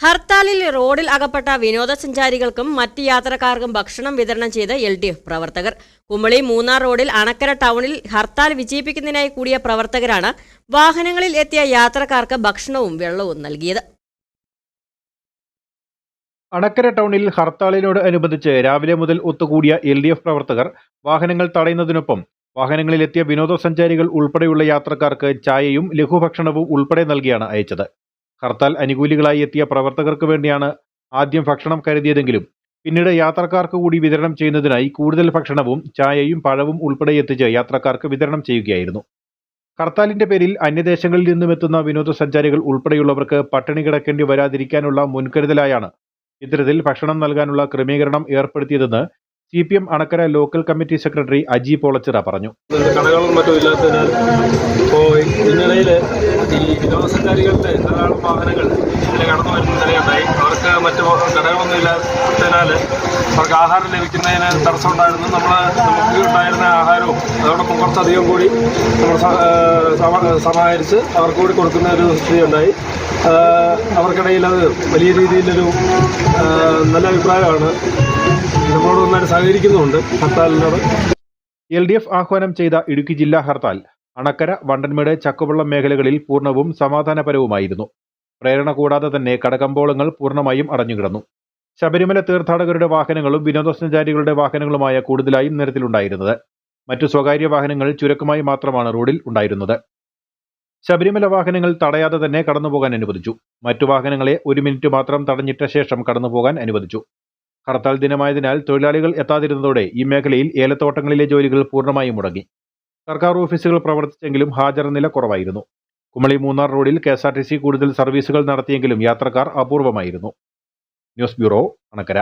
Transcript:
ഹർത്താലിൽ റോഡിൽ അകപ്പെട്ട വിനോദസഞ്ചാരികൾക്കും മറ്റ് യാത്രക്കാർക്കും ഭക്ഷണം വിതരണം ചെയ്ത എൽ ഡി എഫ് പ്രവർത്തകർ. കുമളി മൂന്നാർ റോഡിൽ അണക്കര ടൗണിൽ ഹർത്താൽ വിജയിപ്പിക്കുന്നതിനായി കൂടിയ പ്രവർത്തകരാണ് വാഹനങ്ങളിൽ എത്തിയ യാത്രക്കാർക്ക് ഭക്ഷണവും വെള്ളവും നൽകിയത്. അണക്കര ടൗണിൽ ഹർത്താലിനോട് അനുബന്ധിച്ച് രാവിലെ മുതൽ ഒത്തുകൂടിയ എൽ ഡി എഫ് പ്രവർത്തകർ വാഹനങ്ങൾ തടയുന്നതിനൊപ്പം വാഹനങ്ങളിലെത്തിയ വിനോദസഞ്ചാരികൾ ഉൾപ്പെടെയുള്ള യാത്രക്കാർക്ക് ചായയും ലഘുഭക്ഷണവും ഉൾപ്പെടെ നൽകിയാണ് അയച്ചത്. ഹർത്താൽ അനുകൂലികളായി എത്തിയ പ്രവർത്തകർക്ക് വേണ്ടിയാണ് ആദ്യം ഭക്ഷണം കരുതിയതെങ്കിലും പിന്നീട് യാത്രക്കാർക്ക് കൂടി വിതരണം ചെയ്യുന്നതിനായി കൂടുതൽ ഭക്ഷണവും ചായയും പഴവും ഉൾപ്പെടെ എത്തിച്ച് യാത്രക്കാർക്ക് വിതരണം ചെയ്യുകയായിരുന്നു. ഹർത്താലിന്റെ പേരിൽ അന്യദേശങ്ങളിൽ നിന്നും എത്തുന്ന വിനോദസഞ്ചാരികൾ ഉൾപ്പെടെയുള്ളവർക്ക് പട്ടിണി കിടക്കേണ്ടി വരാതിരിക്കാനുള്ള മുൻകരുതലായാണ് ഇത്തരത്തിൽ ഭക്ഷണം നൽകാനുള്ള ക്രമീകരണം ഏർപ്പെടുത്തിയതെന്ന് C P M Anakkara local committee secretary Aji Polachira പറഞ്ഞു. കടകളും മറ്റും ഇല്ലാത്തതിനാൽ ഇപ്പോൾ ഇതിനിടയിൽ ഈ വിനോദസഞ്ചാരികളുടെ ധാരാളം വാഹനങ്ങൾ ഇതിൽ കടന്നു വരുന്നതിനുണ്ടായി അവർക്ക് മറ്റു കടകളൊന്നും ഇല്ലാത്തതിനാൽ അവർക്ക് ആഹാരം ലഭിക്കുന്നതിന് തടസ്സമുണ്ടായിരുന്നു. നമ്മൾ നമുക്ക് ഉണ്ടായിരുന്ന ആഹാരവും അതോടൊപ്പം കുറച്ചധികം കൂടി നമ്മൾ സമാഹരിച്ച് അവർക്ക് കൂടി കൊടുക്കുന്ന ഒരു സ്ഥിതി ഉണ്ടായി അവർക്കിടയിൽ അത് വലിയ രീതിയിലൊരു നല്ല അഭിപ്രായമാണ്. സഹകരിക്കുന്നുമുണ്ട്. ഹർത്താലിനോട് എൽ ഡി എഫ് ആഹ്വാനം ചെയ്ത ഇടുക്കി ജില്ലാ ഹർത്താൽ അണക്കര വണ്ടൻമേട് ചക്കുവള്ളം മേഖലകളിൽ പൂർണവും സമാധാനപരവുമായിരുന്നു. പ്രേരണ കൂടാതെ തന്നെ കടകമ്പോളങ്ങൾ പൂർണമായും അടഞ്ഞുകിടന്നു. ശബരിമല തീർത്ഥാടകരുടെ വാഹനങ്ങളും വിനോദസഞ്ചാരികളുടെ വാഹനങ്ങളുമായ കൂടുതലായും നിരത്തിലുണ്ടായിരുന്നത് മറ്റു സ്വകാര്യ വാഹനങ്ങൾ ചുരുക്കമായി മാത്രമാണ് റോഡിൽ ഉണ്ടായിരുന്നത്. ശബരിമല വാഹനങ്ങൾ തടയാതെ തന്നെ കടന്നുപോകാൻ അനുവദിച്ചു. മറ്റു വാഹനങ്ങളെ ഒരു മിനിറ്റ് മാത്രം തടഞ്ഞിട്ട ശേഷം കടന്നുപോകാൻ അനുവദിച്ചു. ഹർത്താൽ ദിനമായതിനാൽ തൊഴിലാളികൾ എത്താതിരുന്നതോടെ ഈ മേഖലയിൽ ഏലത്തോട്ടങ്ങളിലെ ജോലികൾ പൂർണമായും മുടങ്ങി. സർക്കാർ ഓഫീസുകൾ പ്രവർത്തിച്ചെങ്കിലും ഹാജർ നില കുറവായിരുന്നു. കുമളി മൂന്നാർ റോഡിൽ കെ കൂടുതൽ സർവീസുകൾ നടത്തിയെങ്കിലും യാത്രക്കാർ അപൂർവമായിരുന്നു. News bureau Anakkara.